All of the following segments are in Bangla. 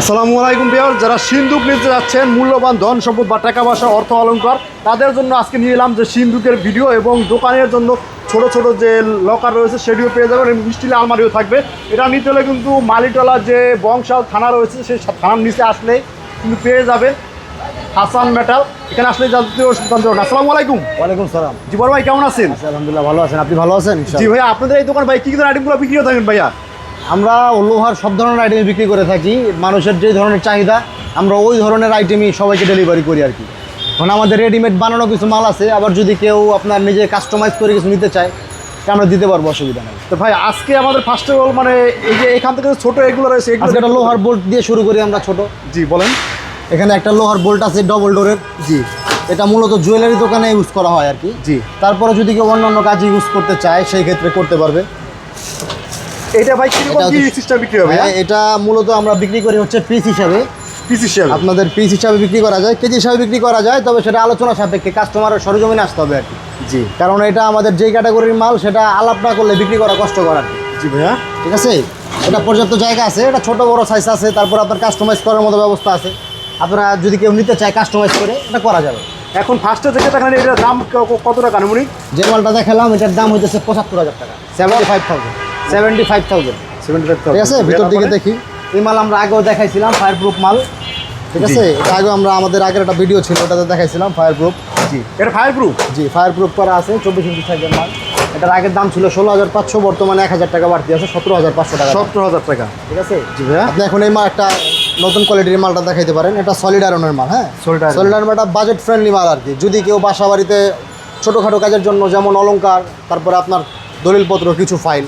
আসসালামু আলাইকুম বিহার যারা সিন্ধুক নিতে যাচ্ছেন মূল্যবান ধন সম্পদ বা টাকা পয়সা অর্থ অলংকার তাদের জন্য আজকে নিয়ে এলাম যে সিন্ধুকের ভিডিও এবং দোকানের জন্য ছোট ছোট যে লকার রয়েছে সেটিও পেয়ে যাবেন এবং স্টিলের আলমারিও থাকবে। এটা নিতে হলে কিন্তু মালিটলা যে বংশাল থানা রয়েছে সেই থানার নিচে আসলে কিন্তু পেয়ে যাবেন। হাসান মেটাল এখানে আসলে সিদ্ধান্ত আসসালামু আলাইকুম। ওয়ালাইকুম সালাম। জিবর ভাই কেমন আছেন? আলহামদুলিল্লাহ ভালো আছেন। আপনি ভালো আছেন জি ভাইয়া আপনাদের এই দোকান ভাই কী কী আইটেমগুলো বিক্রি করে থাকেন ভাইয়া? আমরা লোহার সব ধরনের আইটেম বিক্রি করে থাকি। মানুষের যে ধরনের চাহিদা আমরা ওই ধরনের আইটেমই সবাইকে ডেলিভারি করি আর কি। কারণ আমাদের রেডিমেড বানানো কিছু মাল আছে আবার যদি কেউ আপনার নিজে কাস্টমাইজ করে কিছু নিতে চায় আমরা দিতে পারব অসুবিধা নেই। তো ভাই আজকে আমাদের ফার্স্ট অফ অল মানে এই যে এখান থেকে ছোট এগুলো রয়েছে এগুলো আজকে একটা লোহার বোল্ট দিয়ে শুরু করি আমরা ছোট। জি বলেন। এখানে একটা লোহার বোল্ট আছে ডবল ডোরের জি। এটা মূলত জুয়েলারি দোকানে ইউজ করা হয় আর কি। জি। তারপরে যদি কেউ অন্যান্য অন্য কাজে ইউজ করতে চায় সেই ক্ষেত্রে করতে পারবে। এটা ভাই কীরকম কি সিস্টেম বিক্রি হবে হ্যাঁ, এটা মূলত আমরা বিক্রি করি হচ্ছে পিস হিসাবে। পিস হিসেবে। আপনাদের পিস হিসাবে বিক্রি করা যায় কেজি হিসাবে বিক্রি করা যায় তবে সেটা আলোচনা সাপেক্ষে কাস্টমারের সরজমিনে আসতে হবে আর কি। জি। কারণ এটা আমাদের যেই ক্যাটাগরির মাল সেটা আলাপ না করলে বিক্রি করা কষ্টকর আর কি। জি ভাইয়া। ঠিক আছে? এটা পর্যাপ্ত জায়গা আছে এটা ছোট বড় সাইজ আছে তারপর আপনার কাস্টমাইজ করার মতো ব্যবস্থা আছে। আপনারা যদি কেউ নিতে চায় কাস্টমাইজ করে এটা করা যাবে। এখন ফার্স্টে থেকে দেখেন এটার দাম কত টাকা আনুমানিক যে মালটা দেখালাম এটার দাম হইতেছে পঁচাত্তর হাজার টাকা seventy five thousand seventy five thousand. Seventy ঠিক আছে? ভিতর দিকে দেখি। এই মাল আমরা আগেও দেখাইছিলাম ফায়ার প্রুফ মাল। ঠিক আছে? এটা আগে আমরা আমাদের আগের একটা ভিডিও ছিল ওটাতে দেখাইছিলাম ফায়ার প্রুফ জি। এটা ফায়ার প্রুফ জি ফায়ার প্রুফ করা আছে চব্বিশ ইঞ্চি সাইজের মাল। এটার আগের দাম ছিল ষোলো হাজার পাঁচশো বর্তমানে এক হাজার টাকা বাড়তি আছে সতেরো হাজার পাঁচশো টাকা সত্তর হাজার টাকা। ঠিক আছে? জি ভাইয়া। আপনি এখন এই মাল একটা নতুন কোয়ালিটির মালটা দেখাইতে পারেন। এটা সলিড আয়রনের মাল হ্যাঁ। সলিড আয়রন একটা বাজেট ফ্রেন্ডলি মাল আর কি। যদি কেউ বাসা বাড়িতে ছোটোখাটো কাজের জন্য যেমন অলঙ্কার তারপরে আপনার দলিলপত্র কিছু ফাইল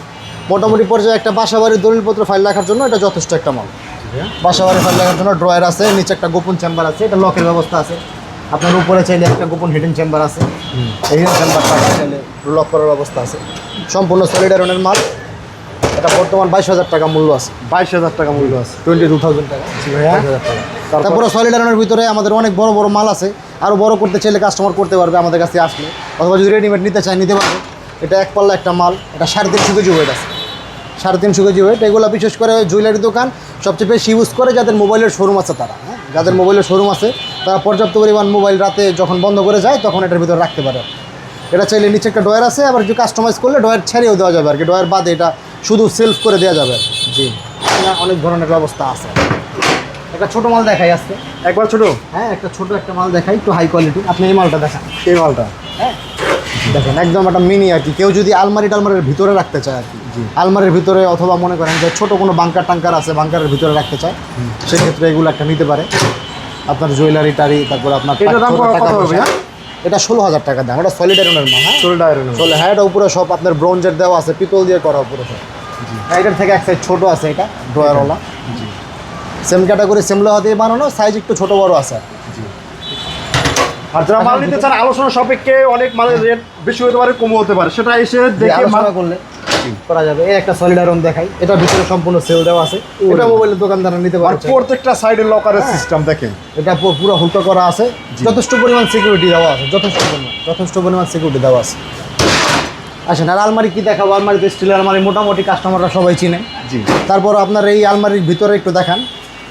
মোটামুটি পর্যায়ে একটা বাসা বাড়ির দলিলপত্র ফাইল রাখার জন্য এটা যথেষ্ট একটা মাল। বাসা বাড়ির ফাইল রাখার জন্য ড্রয়ার আছে নিচে একটা গোপন চেম্বার আছে এটা লকের ব্যবস্থা আছে। আপনার উপরে চাইলে একটা গোপন হিডেন চেম্বার আছে। হিডেন চেম্বারটা চাইলে লক করার ব্যবস্থা আছে। সম্পূর্ণ সলিড আয়রনের মাল। এটা বর্তমান বাইশ হাজার টাকা মূল্য আছে। বাইশ হাজার টাকা মূল্য আছে। টোয়েন্টি টু থাউজেন্ড টাকা। ভাইয়া। 22,000 টাকা। তারপরে? সলিড আয়রনের ভিতরে আমাদের অনেক বড় বড় মাল আছে। আরও বড় করতে চাইলে কাস্টমার করতে পারবে আমাদের কাছে আসলে। অথবা যদি রেডিমেড নিতে চায় নিতে পারবে। এটা এক পাল্লা একটা মাল। এটা সাড়ে তিনশো কেজি ওয়েট আছে। সাড়ে তিনশো কেজি ওয়েট এগুলো বিশেষ করে জুয়েলারি দোকান। সবচেয়ে বেশি ইউজ করে যাদের মোবাইলের শোরুম আছে তারা হ্যাঁ? যাদের মোবাইলের শোরুম আছে তারা পর্যাপ্ত পরিমাণ মোবাইল রাতে যখন বন্ধ করে যায় তখন এটার ভিতরে রাখতে পারে। এটা চাইলে নিচে একটা ডয়ার আছে আবার একটু কাস্টমাইজ করলে ডয়ার ছেড়েও দেওয়া যাবে আর কি। ডয়ার বাদে এটা শুধু সেলফ করে দেওয়া যাবে আর জি। অনেক ধরনের ব্যবস্থা আছে। একটা ছোটো মাল দেখাই আজকে। একবার ছোটো? হ্যাঁ একটা ছোটো একটা মাল দেখাই একটু হাই কোয়ালিটি আপনি এই মালটা দেখান। এই মালটা? হ্যাঁ। দেখেন একদম একটা মিনি আর কি। কেউ যদি আলমারি টালমারির ভিতরে রাখতে চায় আর কি। আলমারির ভিতরে অথবা মনে করেন যে ছোট কোনো বাংকার টাঙ্কার আছে বাংকারের ভিতরে রাখতে চায় সেক্ষেত্রে এগুলো একটা নিতে পারে। আপনার জুয়েলারি টারি তারপর আপনার? এটা ষোলো হাজার টাকা দাম এটা সলিড আয়রনের মাল হ্যাঁ? সলিড টাকা চলে হ্যাঁ এটা উপরে সব আপনার ব্রোঞ্জের দেওয়া আছে পিতল দিয়ে করা উপরে সব। হ্যাঁ, এটার থেকে এক সাইজ ছোট আছে এটা ড্রয়ারওয়ালা সেম ক্যাটাগরি সেম লোহা দিয়ে বানানো সাইজ একটু ছোট বড় আছে। আর কি। আর যারা মাল নিতে চান আলোচনা সাপেক্ষে অনেক মালের রেট বেশি হতে পারে কমও হতে পারে। সেটা এসে দেখে মাল করলে করা যাবে। এই একটা সলিড আয়রন দেখাই। এটা ভিতরে সম্পূর্ণ সেল দেওয়া আছে। এটা মোবাইলের দোকানদাররা নিতে পারছে। প্রত্যেকটা সাইডের লকারের সিস্টেম দেখেন। এটা পুরো হুলকা করা আছে। যথেষ্ট পরিমাণ সিকিউরিটি দেওয়া আছে। যথেষ্ট পরিমাণ। যথেষ্ট পরিমাণ সিকিউরিটি দেওয়া আছে। আসেন আর আলমারি কি দেখাবো? আলমারিতে স্টিলের আলমারি। মোটামুটি কাস্টমাররা সবাই চিনে। জি। তারপর আপনার এই আলমারির ভিতরে একটু দেখান।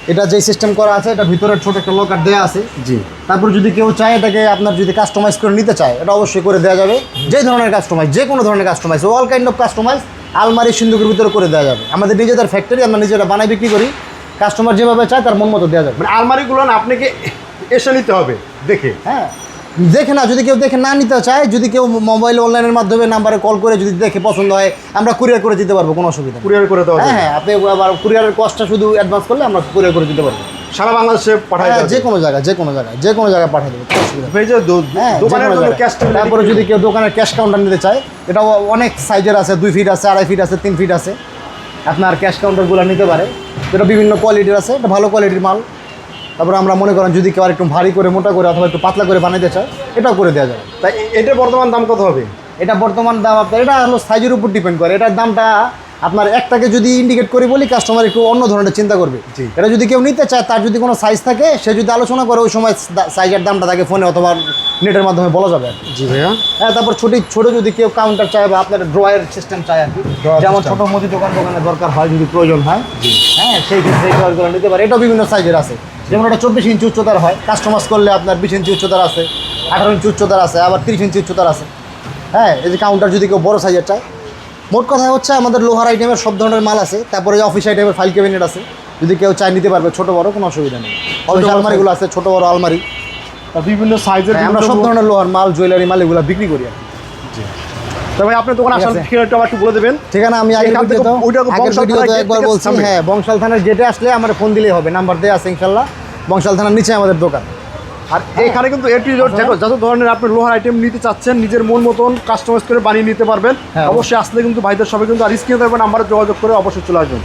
এটা যে সিস্টেম করা আছে এটা ভিতরে ছোট একটা লকার দেওয়া আছে। জি। তারপর যদি কেউ চায় এটাকে আপনার যদি কাস্টমাইজ করে নিতে চায় এটা অবশ্যই করে দেওয়া যাবে। যে ধরনের কাস্টমাইজ যে কোনো ধরনের customize all kind of customize আলমারি সিন্ধুকের ভিতরে করে দেওয়া যাবে। আমাদের নিজেদের ফ্যাক্টরি আমরা নিজেরা বানাই বিক্রি করি। কাস্টমার যেভাবে চায় তার মন মতো দেওয়া যাবে। মানে আলমারিগুলো না আপনাকে এসে নিতে হবে দেখে। হ্যাঁ। দেখে না যদি কেউ দেখে না নিতে চায় যদি কেউ মোবাইল অনলাইনের মাধ্যমে নাম্বারে কল করে যদি দেখে পছন্দ হয় আমরা কুরিয়ার করে দিতে পারব কোনো অসুবিধা কুরিয়ার করে দেওয়া হ্যাঁ হ্যাঁ আপনি আবার কুরিয়ারের কস্টটা শুধু অ্যাডভান্স করলে আমরা কুরিয়ার করে দিতে পারব। সারা বাংলাদেশে পাঠাই হ্যাঁ যে কোনো জায়গায় যে কোনো জায়গায় যে কোনো জায়গায় পাঠিয়ে দেবো হ্যাঁ তারপরে যদি কেউ দোকানের ক্যাশ কাউন্টার নিতে চায় এটা অনেক সাইজের আছে দুই ফিট আছে আড়াই ফিট আছে তিন ফিট আছে। আপনার ক্যাশ কাউন্টারগুলো নিতে পারে। এটা বিভিন্ন কোয়ালিটির আছে এটা ভালো কোয়ালিটির মাল। তারপরে আমরা মনে করেন যদি কেউ একটু ভারী করে মোটা করে অথবা একটু পাতলা করে বানাইতে চায় এটাও করে দেওয়া যাবে। তাই এটা বর্তমান দাম কত হবে? এটা বর্তমান দাম আপনার এটা হলো সাইজের উপর ডিপেন্ড করে। এটার দামটা আপনার একটাকে যদি ইন্ডিকেট করি বলি কাস্টমার একটু অন্য ধরনের চিন্তা করবে। এটা যদি কেউ নিতে চায় তার যদি কোনো সাইজ থাকে সে যদি আলোচনা করে ওই সময় সাইজের দামটা তাকে ফোনে অথবা নেটের মাধ্যমে বলা যাবে জি ভাইয়া। হ্যাঁ তারপর ছোট ছোট যদি কেউ কাউন্টার চায় বা আপনার ড্রয়ের সিস্টেম চায় আর কি। যেমন। ছোট মুদি দোকান দোকানে দরকার হয় যদি প্রয়োজন হয়। হ্যাঁ সেই ক্ষেত্রে নিতে পারে। এটাও বিভিন্ন সাইজের আছে। যেমন এটা চব্বিশ ইঞ্চি উচ্চতার হয় কাস্টমাইজ করলে আপনার বিশ ইঞ্চি উচ্চতার আছে আঠারো ইঞ্চি উচ্চতার আছে আবার তিরিশ ইঞ্চি উচ্চতার আছে। হ্যাঁ এই যে কাউন্টার যদি কেউ বড় সাইজের চায়। মোট কথা হচ্ছে আমাদের লোহার আইটেমের সব ধরনের মাল আছে তারপরে অফিস আইটেমের ফাইল ক্যাবিনেট আছে। যদি কেউ চায় নিতে পারবে ছোট বড় কোনো অসুবিধা নেই। অফিস আলমারিগুলো আছে ছোট বড় আলমারি। বিভিন্ন সাইজের হ্যাঁ, আমরা সব ধরনের লোহার মাল জুয়েলারি মাল এগুলো বিক্রি করি আর কি। তো ভাই আপনার দোকান ঠিক আসার ঠিকানাটা আবার একটু বলে দেবেন। ঠিকানা আমি ভিডিওতে ওইটা বংশাল ভিডিওতে একবার বলছি হ্যাঁ বংশাল থানার গেটে আসলে আমার ফোন দিলেই হবে নাম্বার দেওয়া আছে ইনশাল্লাহ। বংশাল থানার নিচে আমাদের দোকান। আর এখানে কিন্তু এটি যত ধরনের আপনি লোহার আইটেম নিতে চাচ্ছেন নিজের মন মতন কাস্টমাইজ করে বানিয়ে নিতে পারবেন। হ্যাঁ। অবশ্যই আসলে কিন্তু ভাইদের সবাই কিন্তু আর স্ক্রিনে থাকবেন নাম্বারে যোগাযোগ করে অবশ্যই চলে আসবেন।